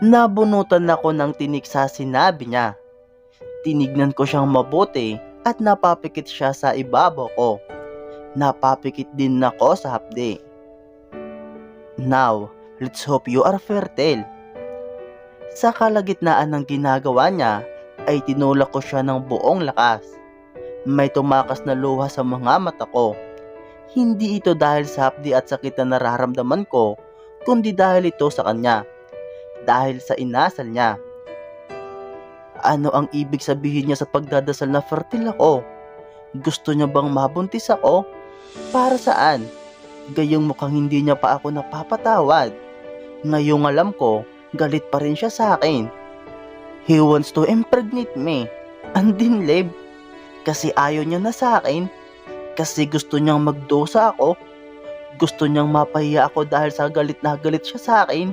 Nabunutan ako ng tinik sa sinabi niya. Tinignan ko siyang mabuti at napapikit siya sa ibabaw ko. Napapikit din ako sa hapde. Now, let's hope you are fertile. Sa kalagitnaan ng ginagawa niya, ay tinulak ko siya ng buong lakas. May tumakas na luha sa mga mata ko. Hindi ito dahil sa hapdi at sakit na nararamdaman ko, kundi dahil ito sa kanya. Dahil sa inasal niya. Ano ang ibig sabihin niya sa pagdadasal na fertile ako? Gusto niya bang mabuntis ako? Para saan? Gayong mukhang hindi niya pa ako napapatawad. Ngayong alam ko, galit pa rin siya sa akin. He wants to impregnate me. Andin, Leb. Kasi ayaw niya na sa akin. Kasi gusto niyang magdosa ako. Gusto niyang mapahiya ako dahil sa galit na galit siya sa akin.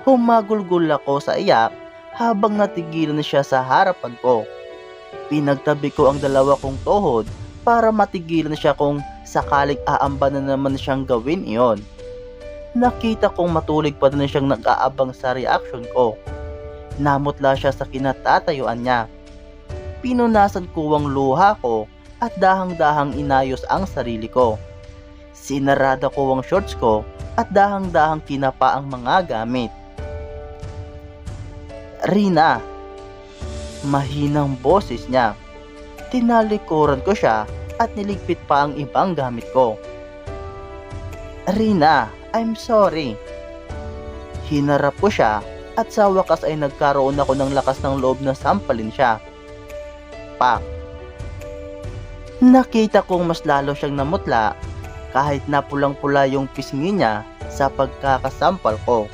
Humagulgul ako sa iyak habang natigilan siya sa harapan ko. Pinagtabi ko ang dalawa kong tuhod para matigilan siya kung sakaling aamba na naman siyang gawin iyon. Nakita kong matulig pa na siyang nag-aabang sa reaction ko. Namutla siya sa kinatatayuan niya. Pinunasan ko ang luha ko at dahang-dahang inayos ang sarili ko. Sinarada ko ang shorts ko at dahang-dahang kinapa ang mga gamit. Rina, mahinang boses niya. Tinalikuran ko siya at niligpit pa ang ibang gamit ko. Rina, I'm sorry. Hinarap ko siya at sa wakas ay nagkaroon ako ng lakas ng loob na sampalin siya. Pak. Nakita kong mas lalo siyang namutla kahit na pulang-pula yung pisngi niya sa pagkakasampal ko.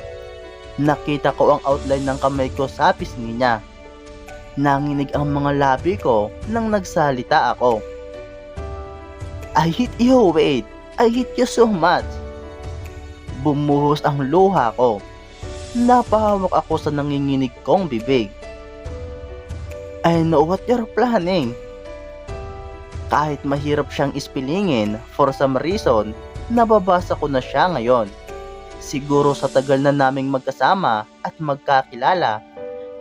Nakita ko ang outline ng kamay ko sa pisngi niya. Nanginig ang mga labi ko nang nagsalita ako. I hate you, Wade. I hate you so much. Bumuhos ang luha ko. Napahawak ako sa nanginginig kong bibig. I know what you're planning. Kahit mahirap siyang ispilingin for some reason, nababasa ko na siya ngayon. Siguro sa tagal na naming magkasama at magkakilala,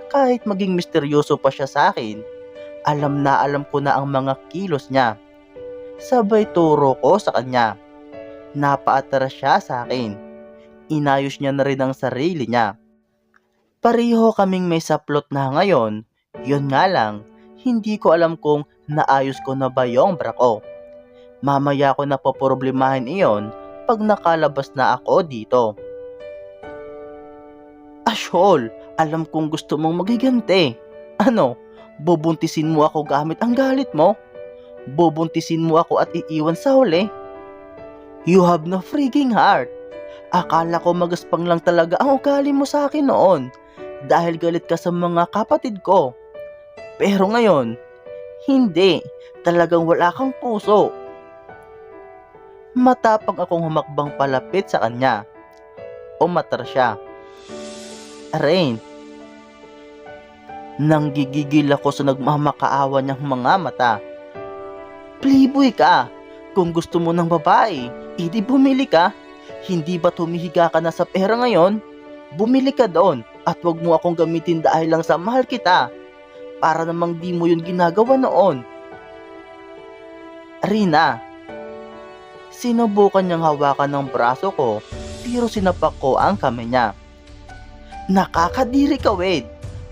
kahit maging misteryoso pa siya sa akin, alam na alam ko na ang mga kilos niya. Sabay turo ko sa kanya. Napaatras siya sa akin. Inayos niya na rin ang sarili niya. Pareho kaming may saplot na ngayon, yun nga lang, hindi ko alam kung naayos ko na ba yung bra ko. Mamaya ko na poproblemahin iyon pag nakalabas na ako dito. Ashol, alam kong gusto mong magigante. Ano, bubuntisin mo ako gamit ang galit mo? Bubuntisin mo ako at iiwan sa huli? You have no freaking heart. Akala ko magaspang lang talaga ang ugali mo sa akin noon dahil galit ka sa mga kapatid ko. Pero ngayon, hindi. Talagang wala kang puso. Matapang akong humakbang palapit sa kanya. Umatras siya. Rain. Nang gigigil ako sa nagmamakaawa niyang mga mata. Playboy ka. Kung gusto mo ng babae, hindi bumili ka. Hindi ba tumihiga ka na sa pera ngayon? Bumili ka doon at wag mo akong gamitin dahil lang sa mahal kita. Para namang di mo yun ginagawa noon. Rina, sinubukan niyang hawakan ng braso ko pero sinapak ko ang kamay niya. Nakakadiri ka, Wade.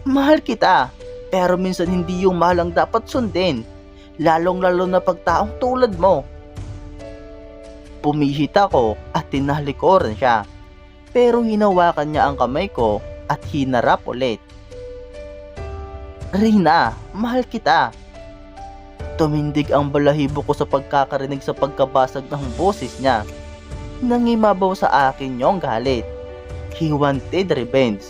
Mahal kita. Pero minsan hindi yung mahal ang dapat sundin. Lalong-lalo na pagtaong tulad mo. Pumihit ako at tinalikuran siya. Pero hinawakan niya ang kamay ko at hinarap ulit. Rina, mahal kita. Tumindig ang balahibo ko sa pagkakarinig sa pagkabasag ng boses niya. Nangimabaw sa akin yung galit. He wanted revenge.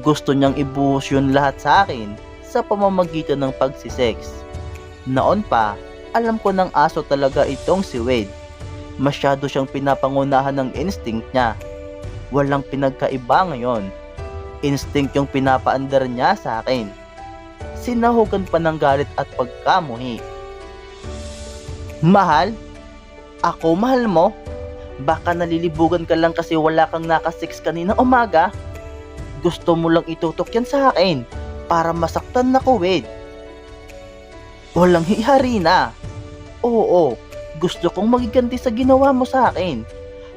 Gusto niyang ibuhos yun lahat sa akin sa pamamagitan ng pagsisex. Noon pa, alam ko ng aso talaga itong si Wade. Masyado siyang pinapangunahan ng instinct niya. Walang pinagkaiba ngayon. Instinct yung pinapaandar niya sa akin. Sinahugan pa ng galit at pagkamuhi. Mahal? Ako mahal mo? Baka nalilibugan ka lang kasi wala kang nakasix kanina umaga? Gusto mo lang itutok yan sa akin para masaktan na ko, Wade. Walang hihari na. Oo, gusto kong magiganti sa ginawa mo sa akin.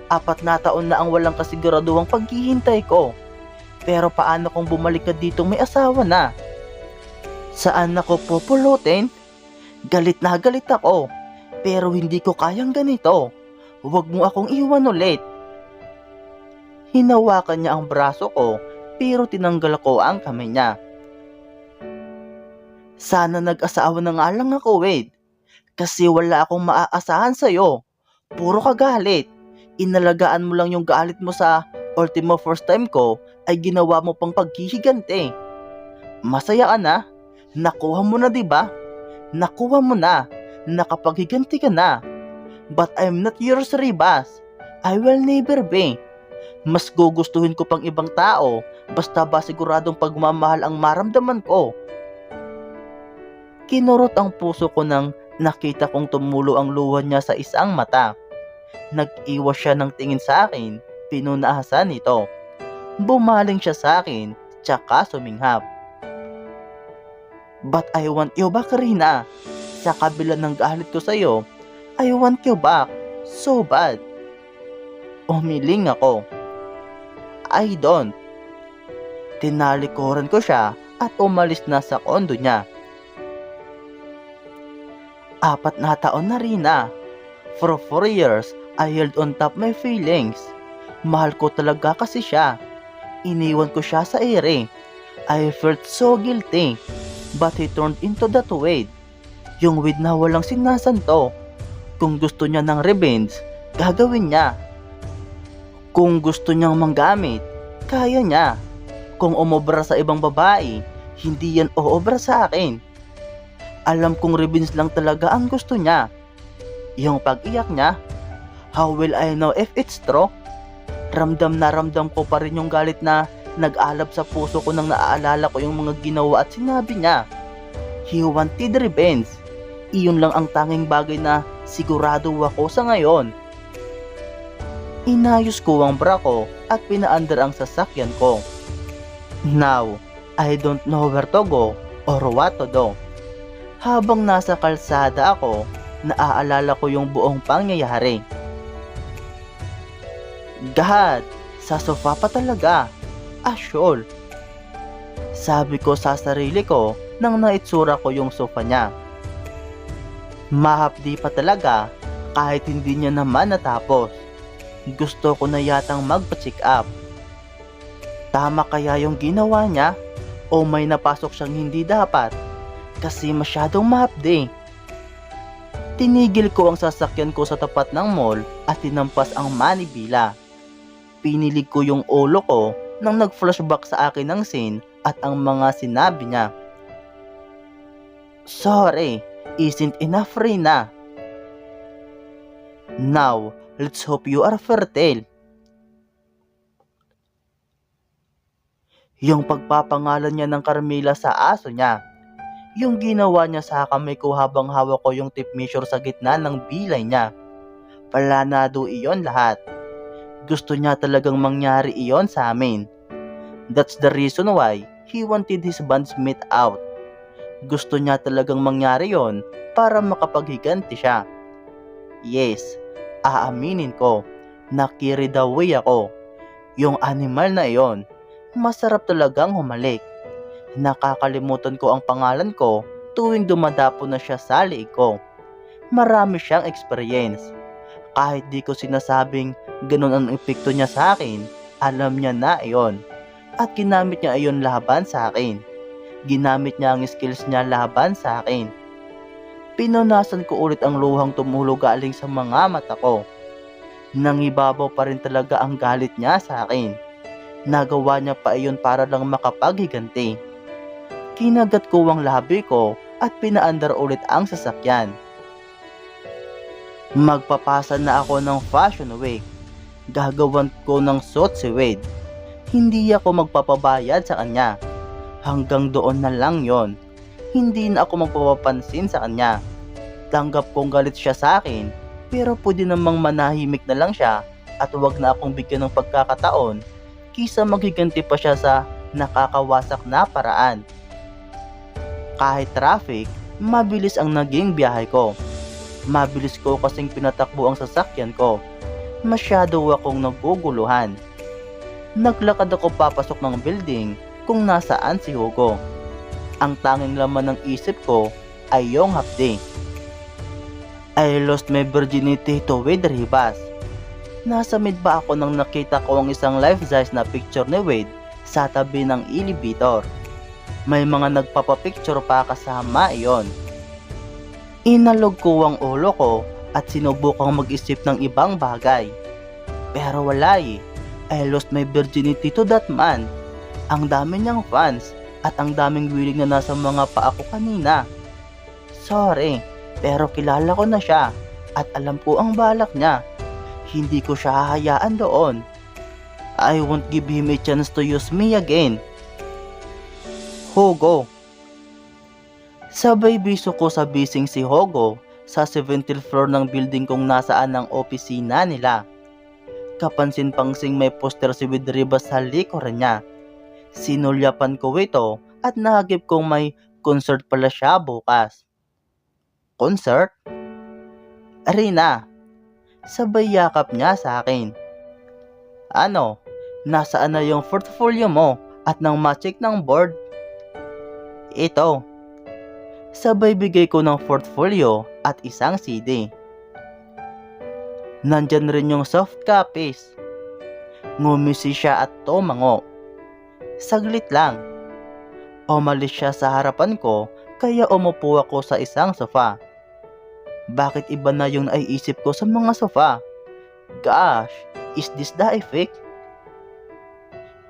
Apat na taon na ang walang kasiguraduhang paghihintay ko. Pero paano kung bumalik ka dito may asawa na? Saan ako pupulutin? Galit na galit ako. Pero hindi ko kayang ganito. Huwag mo akong iwan ulit. Hinawakan niya ang braso ko pero tinanggal ko ang kamay niya. Sana nag-asawa na nga lang ako, Wade. Kasi wala akong maaasahan sa'yo. Puro ka galit. Inalagaan mo lang yung galit mo sa ultimo first time ko ay ginawa mo pang paghihigante. Masaya ka na? Nakuha mo na 'di ba? Nakuha mo na. Nakapaghiganti ka na. But I'm not yours, Ribas. I will never be. Mas gugustuhin ko pang ibang tao basta ba siguradong pagmamahal ang maramdaman ko. Kinurot ang puso ko nang nakita kong tumulo ang luha niya sa isang mata. Nag-iwas siya ng tingin sa akin, pinunahasan nito. Bumaling siya sa akin, tsaka suminghap. But I want you back, Rina. Sa kabila ng galit ko sa'yo, I want you back. So bad. Umiling ako. I don't. Tinalikuran ko siya at umalis na sa kondo niya. Apat na taon na rin na. For four years, I held on top my feelings. Mahal ko talaga kasi siya. Iniwan ko siya sa ere. I felt so guilty. But he turned into that Wade. Yung Wade na walang sinasanto. Kung gusto niya ng revenge, gagawin niya. Kung gusto niyang manggamit, kaya niya. Kung umobra sa ibang babae, hindi yan oobra sa akin. Alam kong revenge lang talaga ang gusto niya. Yung pag-iyak niya, how will I know if it's true? Ramdam na ramdam ko pa rin yung galit na nag-alab sa puso ko nang naaalala ko yung mga ginawa at sinabi niya. He wanted revenge. Iyon lang ang tanging bagay na sigurado ako sa ngayon. Inayos ko ang bra ko at pinaandar ang sasakyan ko. Now, I don't know where to go or what to do. Habang nasa kalsada ako, naaalala ko yung buong pangyayari. God, sa sofa pa talaga. Asyol. Sabi ko sa sarili ko nang naitsura ko yung sofa niya. Mahapdi pa talaga kahit hindi niya naman natapos. Gusto ko na yatang magpa-check up. Tama kaya yung ginawa niya o may napasok siyang hindi dapat kasi masyadong mahapdi. Tinigil ko ang sasakyan ko sa tapat ng mall at tinampas ang manibila. Pinilig ko yung ulo ko nang nag-flashback sa akin ng scene at ang mga sinabi niya. Sorry, isn't enough Rina. Now, let's hope you are fertile. Yung pagpapangalan niya ng Carmela sa aso niya. Yung ginawa niya sa kamay ko habang hawak ko yung tip measure sa gitna ng bilay niya. Palanado iyon lahat. Gusto niya talagang mangyari iyon sa amin. That's the reason why he wanted his bandsmate out. Gusto niya talagang mangyari yon para makapaghiganti siya. Yes, aaminin ko, nakiri the way ako. Yung animal na iyon, masarap talagang humalik. Nakakalimutan ko ang pangalan ko tuwing dumadapo na siya sa liig ko. Marami siyang experience. Kahit di ko sinasabing ganun ang epekto niya sa akin, alam niya na iyon. At ginamit niya iyon laban sa akin. Ginamit niya ang skills niya laban sa akin. Pinunasan ko ulit ang luhang tumulo galing sa mga mata ko. Nangibabaw pa rin talaga ang galit niya sa akin. Nagawa niya pa iyon para lang makapaghiganti. Kinagat ko ang labi ko at pinaandar ulit ang sasakyan. Magpapasa na ako ng fashion week. Gagawan ko ng suit si Wade. Hindi ako magpapabayad sa kanya. Hanggang doon na lang yon. Hindi na ako magpapapansin sa kanya. Tanggap kong galit siya sa akin, pero pwede namang manahimik na lang siya at huwag na akong bigyan ng pagkakataon kisa maghiganti pa siya sa nakakawasak na paraan. Kahit traffic, mabilis ang naging biyahe ko. Mabilis ko kasing pinatakbo ang sasakyan ko. Masyado akong naguguluhan. Naglakad ako papasok ng building kung nasaan si Hugo. Ang tanging laman ng isip ko ay yung hapde. I lost my virginity to Wade Rivas. Nasa mid ba ako nang nakita ko ang isang life-size na picture ni Wade sa tabi ng elevator. May mga nagpapapicture pa kasama iyon. Inalog ko ang ulo ko at sinubukang mag-isip ng ibang bagay. Pero wala eh. I lost my virginity to that man. Ang dami niyang fans at ang daming willing na nasa mga paa ko kanina. Sorry, pero kilala ko na siya at alam ko ang balak niya. Hindi ko siya hahayaan doon. I won't give him a chance to use me again. Hugo Sabay biso ko sa bising si Hugo sa 17th floor ng building kung nasaan ang opisina nila. Kapansin-pangsing may poster si Widribas sa likuran niya. Sinulyapan ko ito at nahagip kong may concert pala siya bukas. Concert? Arena. Sabay yakap niya sa akin. Ano? Nasaan na yung portfolio mo at ng machick ng board? Ito. Sabay bigay ko ng portfolio at isang CD. Nandyan rin yung soft copies. Ngumisi siya at tumango. Saglit lang. Umalis siya sa harapan ko kaya umupo ako sa isang sofa. Bakit iba na yung naiisip ko sa mga sofa? Gosh, is this the effect?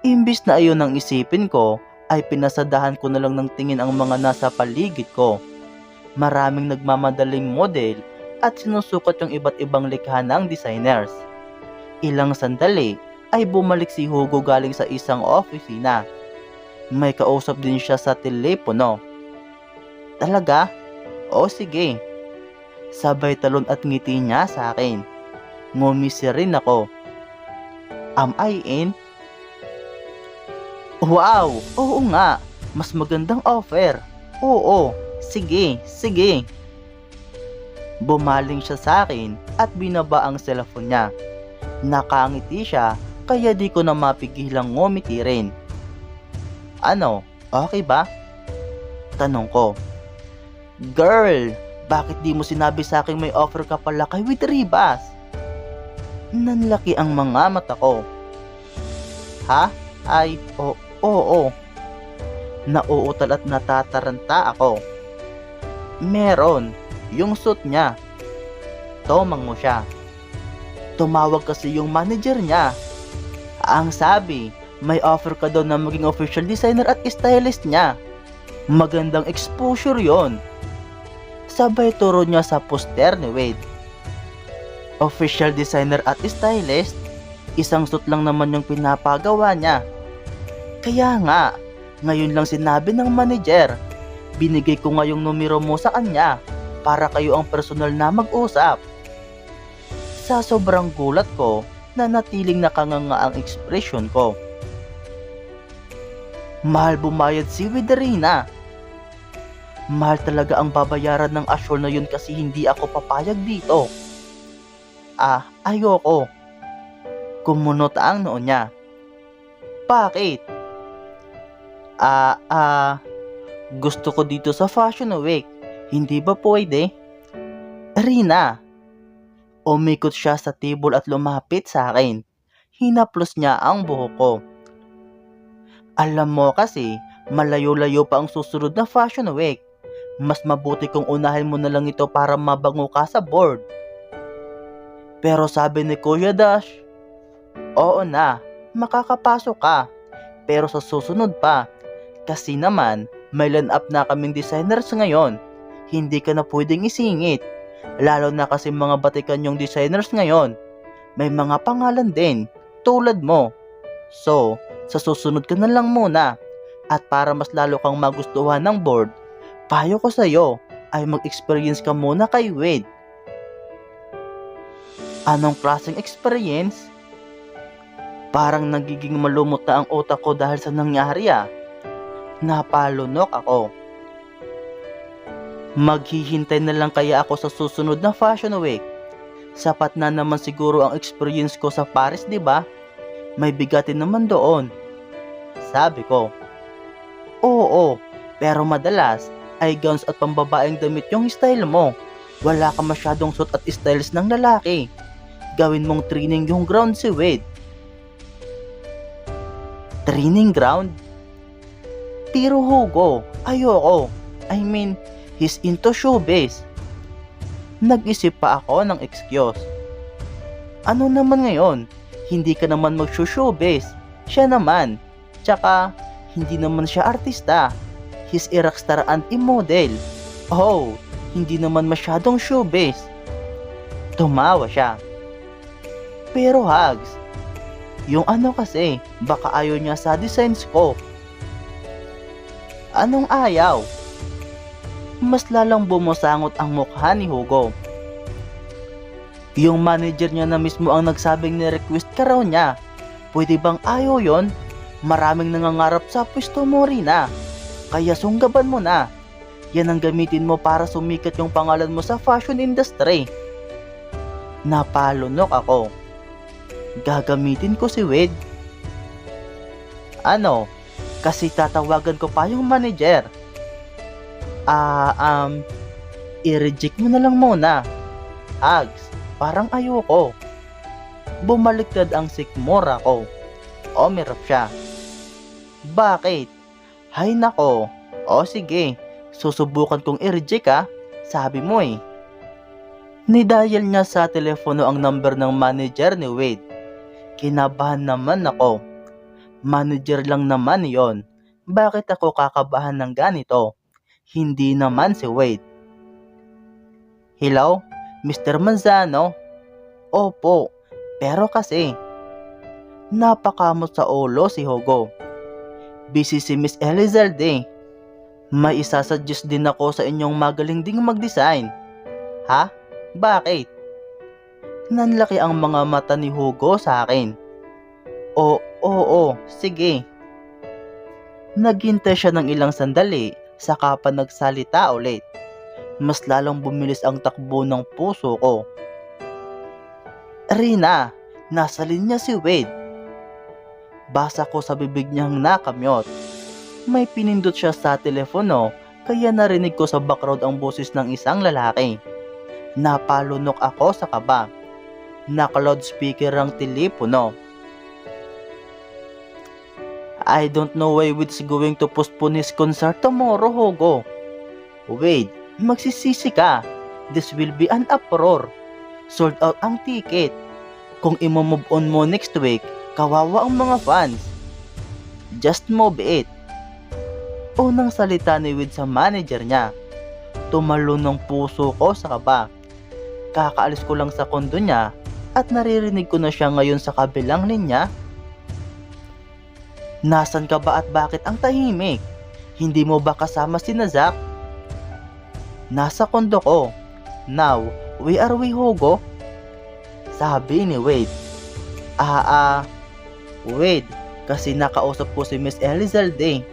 Imbis na ayon ang isipin ko, ay pinasadahan ko na lang ng tingin ang mga nasa paligid ko. Maraming nagmamadaling model at sinusukat yung iba't ibang likha ng designers. Ilang sandali ay bumalik si Hugo galing sa isang opisina. May kausap din siya sa telepono. Talaga? O sige. Sabay talon at ngiti niya sa akin. Ngumisi rin ako. Am I in? Wow! Oo nga! Mas magandang offer. Oo, sige, sige. Bumaling siya sa akin at binaba ang cellphone niya. Nakangiti siya kaya di ko na mapigilang ngumiti rin. Ano, okay ba? Tanong ko. Girl, bakit di mo sinabi sa akin may offer ka pala kay with Ribas? Nanlaki ang mga mata ko. Ha? Ay, o, oo. Nauutal at natataranta ako. Meron, yung suit niya. Tomang mo siya. Tumawag kasi yung manager niya. Ang sabi, may offer ka daw na maging official designer at stylist niya. Magandang exposure yon. Sabay turo niya sa poster ni Wade. Official designer at stylist, isang suit lang naman yung pinapagawa niya. Kaya nga, ngayon lang sinabi ng manager, binigay ko nga yung numero mo sa kanya para kayo ang personal na mag-usap. Sa sobrang gulat ko, na natiling nakanganga ang ekspresyon ko. Mahal bumayad si Widerina. Mahal talaga ang babayaran ng asyol na yun kasi hindi ako papayag dito. Ah, ayoko. Kumunot ang noon niya. Bakit? Ah, ah, gusto ko dito sa Fashion Week. Hindi ba pwede? Rina, umikot siya sa table at lumapit sa akin. Hinaplos niya ang buhok ko. Alam mo kasi, malayo-layo pa ang susunod na Fashion Week. Mas mabuti kung unahin mo na lang ito para mabango ka sa board. Pero sabi ni Kuya Dash, Oo na, makakapasok ka. Pero sa susunod pa, kasi naman, may line up na kaming designers ngayon. Hindi ka na pwedeng isingit. Lalo na kasi mga batikan yung designers ngayon. May mga pangalan din, tulad mo. So, sa susunod ka na lang muna. At para mas lalo kang magustuhan ng board, payo ko sa'yo ay mag-experience ka muna kay Wade. Anong klaseng experience? Parang nagiging malumot na ang utak ko dahil sa nangyari ah. Napalunok ako. Maghihintay na lang kaya ako sa susunod na Fashion Week. Sapat na naman siguro ang experience ko sa Paris, di ba? May bigatin naman doon. Sabi ko. Oo, pero madalas ay gowns at pambabaeng damit yung style mo. Wala ka masyadong suit at styles ng lalaki. Gawin mong training yung ground si Wade. Training ground? Tiro Hugo, ayoko. I mean, he's into showbiz. Nag-isip pa ako ng excuse. Ano naman ngayon? Hindi ka naman mag-showbiz. Siya naman. Tsaka, hindi naman siya artista. He's a rockstar and a model. Oh, hindi naman masyadong showbiz. Tumawa siya. Pero Hugs, yung ano kasi, baka ayaw niya sa designs ko. Anong ayaw? Mas lalang bumusangot ang mukha ni Hugo. Yung manager niya na mismo ang nagsabing ni-request ka raw niya. Pwede bang ayaw yon? Maraming nangangarap sa pwesto mo Rina. Kaya sunggaban mo na. Yan ang gamitin mo para sumikat yung pangalan mo sa fashion industry. Napalunok ako. Gagamitin ko si Wade. Ano? Kasi tatawagan ko pa yung manager. Ah, um, i-reject mo na lang muna. Ags, parang ayoko. Bumaliktad ang sikmura ko. Umirap siya. Bakit? Hay nako. O sige, susubukan kong i-reject ah. Sabi mo eh. Nidial niya sa telepono ang number ng manager ni Wade. Kinabahan naman ako. Manager lang naman yon. Bakit ako kakabahan ng ganito? Hindi naman si Wade. Hello, Mr. Manzano? Opo, pero kasi napakamot sa ulo si Hugo. Busy si Miss Elizalde. May isasuggest din ako sa inyong magaling ding mag-design. Ha? Bakit? Nanlaki ang mga mata ni Hugo sa akin. O, oo, sige. Naghintay siya ng ilang sandali, saka pa nagsalita ulit. Mas lalong bumilis ang takbo ng puso ko. Rina, nasa linya si Wade. Basa ko sa bibig niyang nakamyot. May pinindot siya sa telepono, kaya narinig ko sa background ang boses ng isang lalaki. Napalunok ako sa kaba. Naka-loudspeaker ang telepono. I don't know why Wade's going to postpone his concert tomorrow, Hugo. Wade, magsisisi ka. This will be an uproar. Sold out ang ticket. Kung imo-move on mo next week, kawawa ang mga fans. Just move it. Unang salita ni Wade sa manager niya. Tumalon ng puso ko sa kaba. Kakaalis ko lang sa kondo niya at naririnig ko na siya ngayon sa kabilang linya. Nasaan ka ba at bakit ang tahimik? Hindi mo ba kasama si Nazak? Nasa kondo ko. Now, we are we Hugo? Sabi ni Wade. Ah, ah, Wade, kasi nakausap ko si Miss Elizalde.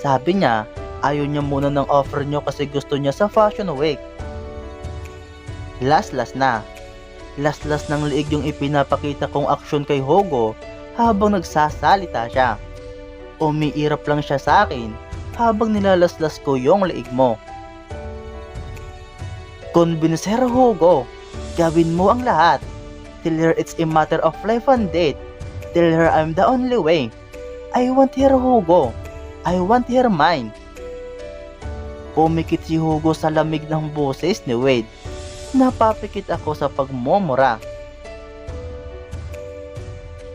Sabi niya, ayaw niya muna ng offer niyo kasi gusto niya sa Fashion Week. Last-last na. Last-last ng liig yung ipinapakita kong aksyon kay Hugo habang nagsasalita siya. Umiirap lang siya sa akin habang nilalaslas ko yung liig mo. Convincer Hugo, gawin mo ang lahat. Tell her it's a matter of life and death. Tell her I'm the only way. I want her Hugo. I want her mine. Pumikit si Hugo sa lamig ng boses ni Wade. Napapikit ako sa pagmumura.